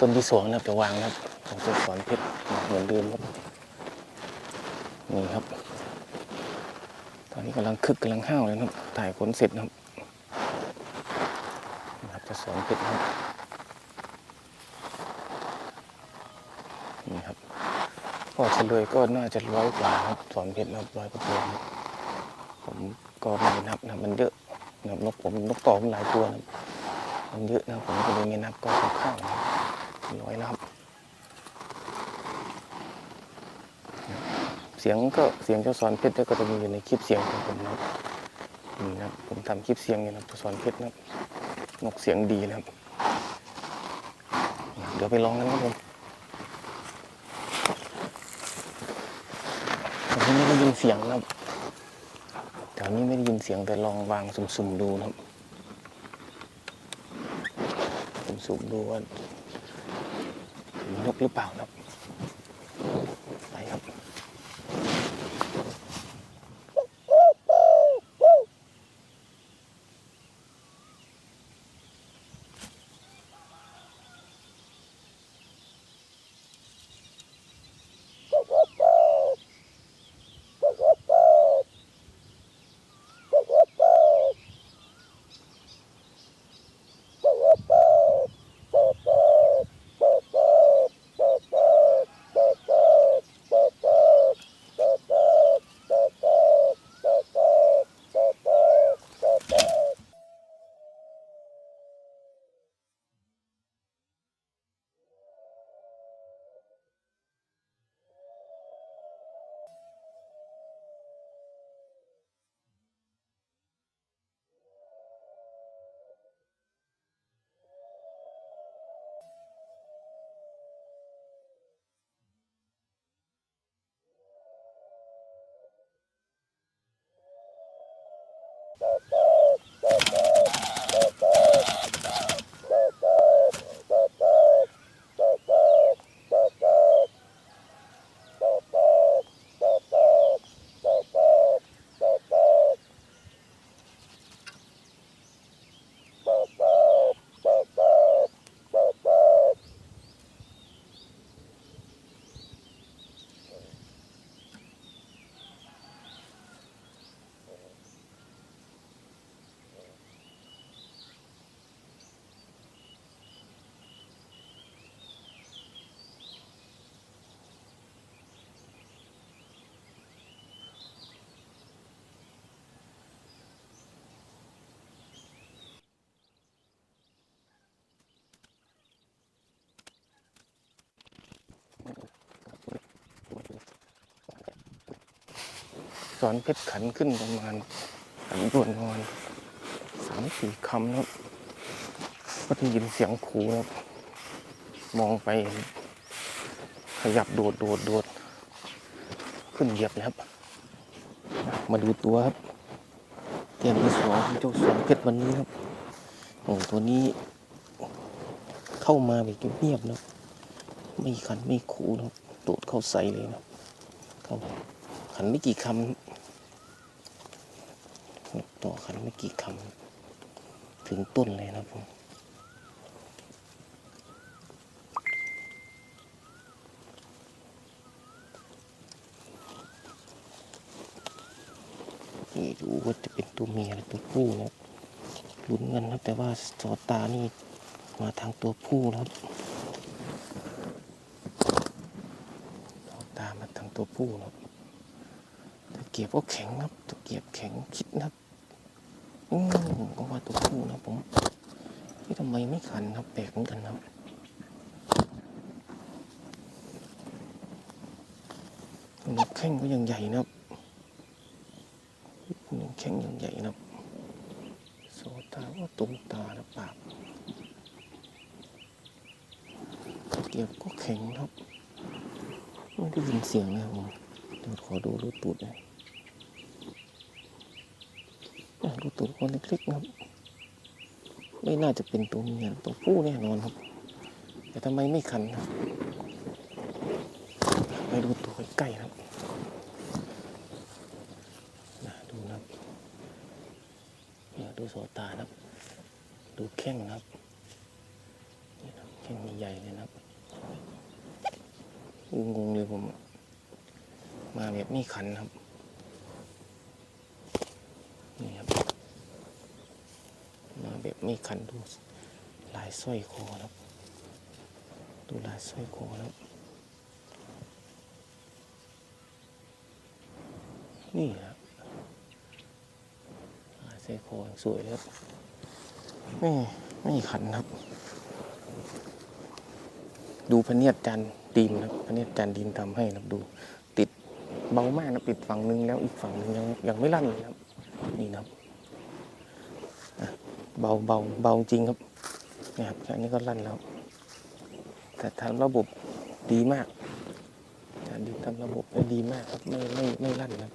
ต้นที่สองนะครับจะวางนะครับของเจ้าสอนเพชรเหมือนเดิมครับนี่ครับ ตอนนี้กำลังคึกกำลังห้าวเลยนะครับถ่ายผลเสร็จนะครับนะครับจะสอนเพชรนะครับนี่ครับก็เฉลยก็น่าจะร้อยกว่าครับสอนเพชรนะครับร้อยกว่าตัวผมก็ไม่ได้นับนะมันเยอะนะครับนกผมนกต่อผมหลายตัวนะมันเยอะนะผมก็เลยไม่นับก็คร่าวๆ นะครับร้อยแล้วครับ เสียงก็เสียงเจ้าสอนเพชรก็จะมีอยู่ในคลิปเสียงของผมนะครับนี่นะครับผมทำคลิปเสียงอยู่ยนะเจ้าสอนเพชรนะครับนกเสียงดีนะครับ เดี๋ยวไปลองกันครับผมแต่ที่ไม่ได้ยินเสียงนะครับแถวนี้ไม่ได้ยินเสียงแต่ลองวางสุ่มๆดูนะครับสุ่มๆดูว่า นกหรือเปล่านก no, no, no. สอนเพชรขันขึ้นประมาณขันด่วนประมาณสามสี่คำนะครับ ก็ได้ยินเสียงขู่นะครับ มองไป ขยับโดดโดดโดด ขึ้นเหยียบเลยครับ มาดูตัวครับ เตรียมที่สองเจ้าสวนเพชรวันนี้ครับโอ้ตัวนี้ เข้ามาแบบเงียบๆนะครับไม่ขันไม่ขู่นะครับโดดเข้าใส่เลยนะครับเข้าขันไม่กี่คำ นะครับต่อขันไม่กี่คำถึงต้นเลยนะผมนี่ดูว่าจะเป็นตัวเมียหรือตัวผู้นะลุ้นกันครับแต่ว่าสอตานี่มาทางตัวผู้ครับสอตามาทางตัวผู้นะครับ กียบก็แข็งนะครับตะเกียบแข็งคิดนะครับอืมก็ว่าตัวผู้นะผมที่ทำไมไม่ขันครับแปลกเหมือนกันนะครับนกแข้งก็ยังใหญ่นะครับนกแข้งยังใหญ่นะครับโซตาว่าตุงตาและปากเกียบก็แข็งครับ ไม่ได้ยินเสียงนะครับผมเดี๋ยวขอดูรูตูดหน่อย อะรูตูดคนเล็กๆนะครับ ไม่น่าจะเป็นตัวเมียตัวผู้แน่นอนครับ แต่ทำไมไม่คันครับไปดูตัวใกล้ๆครับนะดูนะครับดูโซตานะครับ ดูแข้งนะครับแข้งใหญ่เลยนะครับงงเลยผม มาแบบไมีขันครับ นี่ครับ มีขันดูลายสร้อยคอครับ ดูลายสร้อยคอครับ นี่ครับลายสร้อยคอสวยเลยครับไม่ไม่ขันครับ ดูพเนียดจันดินครับพเนียดจันดินทำให้ครับดู ติดเบามากนะปิดฝั่งหนึงแล้วอีกฝั่งหนึงยังยังไม่ลั่นเลยครับ นี่นะครับ เบาเบาเบาจริงครับเนี่ยครับแค่นี้ก็ลั่นแล้ว แต่ทางระบบดีมากจานดินทำระบบได้ดีมากครับไม่ไม่ไม่ลั่นนะครับ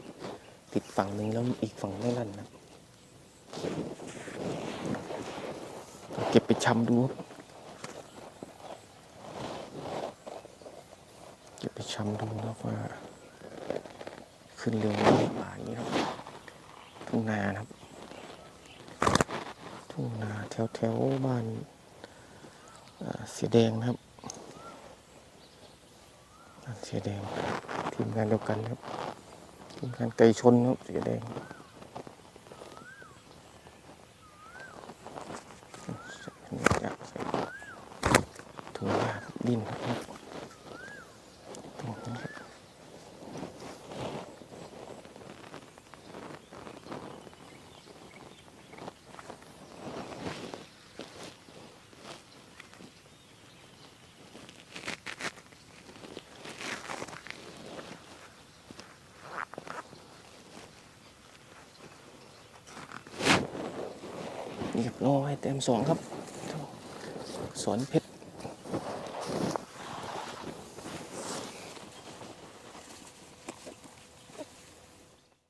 ติดฝั่งหนึ่งแล้วอีกฝั่งไม่ลั่นนะเก็บไปชำดูครับเก็บไปชำดูแล้วว่า ขึ้นเร็วไหมป่าอย่างนี้ครับทุ่งนานครับ ทุ่งนาแถวแถวบ้านเสียแดงนะครับบ้านเสียแดงทีมงานเดียวกันครับทีมงานไก่ชนครับเสียแดงใส่ใส่ถุงยาดินครับ เรียบร้อยเต็มสองครับ สวนเพชร